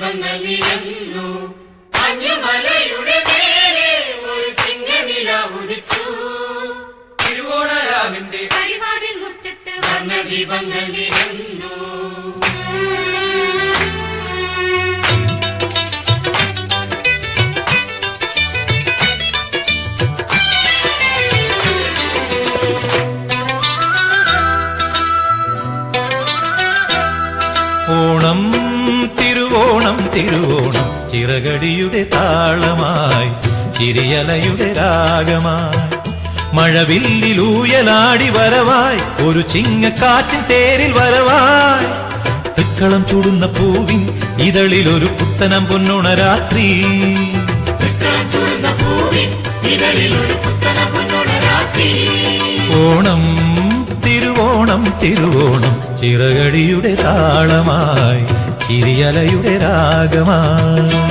വർണദീപങ്ങൾ നിരന്നു മഞ്ഞുമലയുടെ നേരെ ഒരു തിങ്ങനില ഉദിച്ചു. തിരുവോണരാവിന്റെ കഴിവാതിൽ മുറ്റത്ത് വർണദീപങ്ങൾ നിരന്നു ഓണം തിരുവോണം ചിറകടിയുടെ താളമായി ചിരിയലയുടെ രാഗമായി. മഴവില്ലിലൂയലാടി വരവായി ഒരു ചിങ്ങക്കാറ്റിൻ തേരിൽ വരവായി. തൃക്കളം ചൂടുന്ന പൂവിൻ ഇതളിൽ ഒരു പുത്തനം പൊന്നുണ രാത്രി. തൃക്കളം ഓണം തിരുവോണം ചിറകടിയുടെ താളമായി ചിരിയലയുടെ രാഗമായി.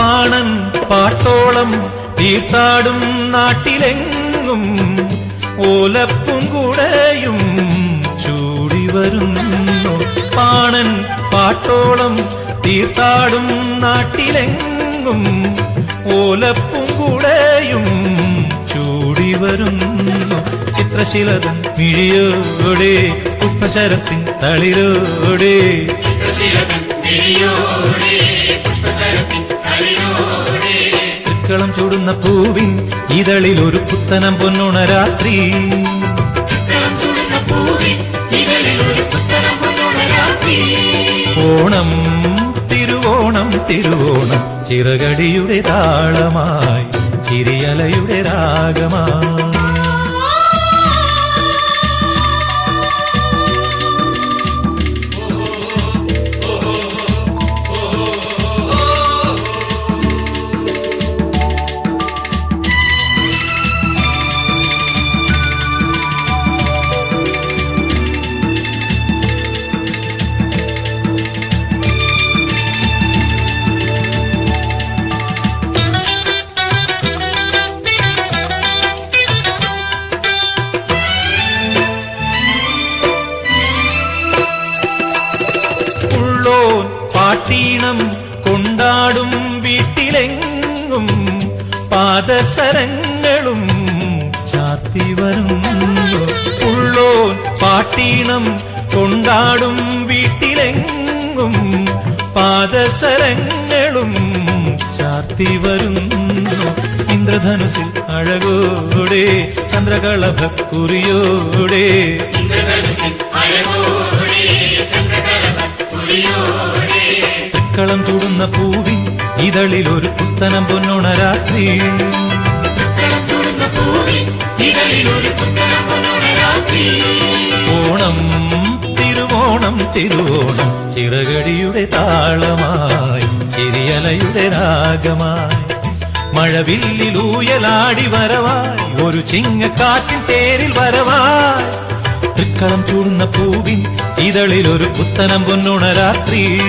പാണൻ പാട്ടോളം തീർത്താടും നാട്ടിലെങ്ങും. ഓലപ്പും കൂടെയും ചൂടി വരുന്നു. പാണൻ പാട്ടോളം തീർത്താടും നാട്ടിലെങ്ങും. ഓലപ്പും കൂടെയും ചൂടി വരുന്നു. ചിത്രശിലതൻ മിഴിയോടെ പുഷ്പശരത്തിൻ തളിരോടെ. ചിത്രശീലതൻ മിഴിയോടെ തൃക്കളം ചൂടുന്ന പൂവിൻ ഇതളിൽ ഒരു പുത്തനം പൊന്നുണ രാത്രി ഓണം തിരുവോണം തിരുവോണം ചിറകടിയുടെ താളമായി ചിരിയലയുടെ രാഗമായി. പാട്ടീണം കൊണ്ടാടും വീട്ടിലെങ്ങും പാദസരങ്ങളും ചാത്തി വരുന്നു ഉള്ളോൻ പാട്ടീണം കൊണ്ടാടും വീട്ടിലെങ്ങും പാദസരങ്ങളും വരുന്നു ഇന്ദ്രധനുസിൽ അഴകോടെ ചന്ദ്രകളഭക്കുറിയോടെ അഴകോടെ ചന്ദ്രകളഭ കുറിയോടെ കളം ചൂടുന്ന പൂവിൻ ഇതളിൽ ഒരു പുത്തനം പൊന്നുണ രാത്രി ഓണം തിരുവോണം തിരുവോണം ചിറകടിയുടെ താളമായി ചിരിയലയുടെ രാഗമായി. മഴവില്ലിലൂയലാടി വരവായി ഒരു ചിങ്ങക്കാറ്റിൻ തേരിൽ വരവായി. തൃക്കളം ചൂടുന്ന പൂവിൻ ഇതളിൽ ഒരു പുത്തനം പൊന്നുണ രാത്രി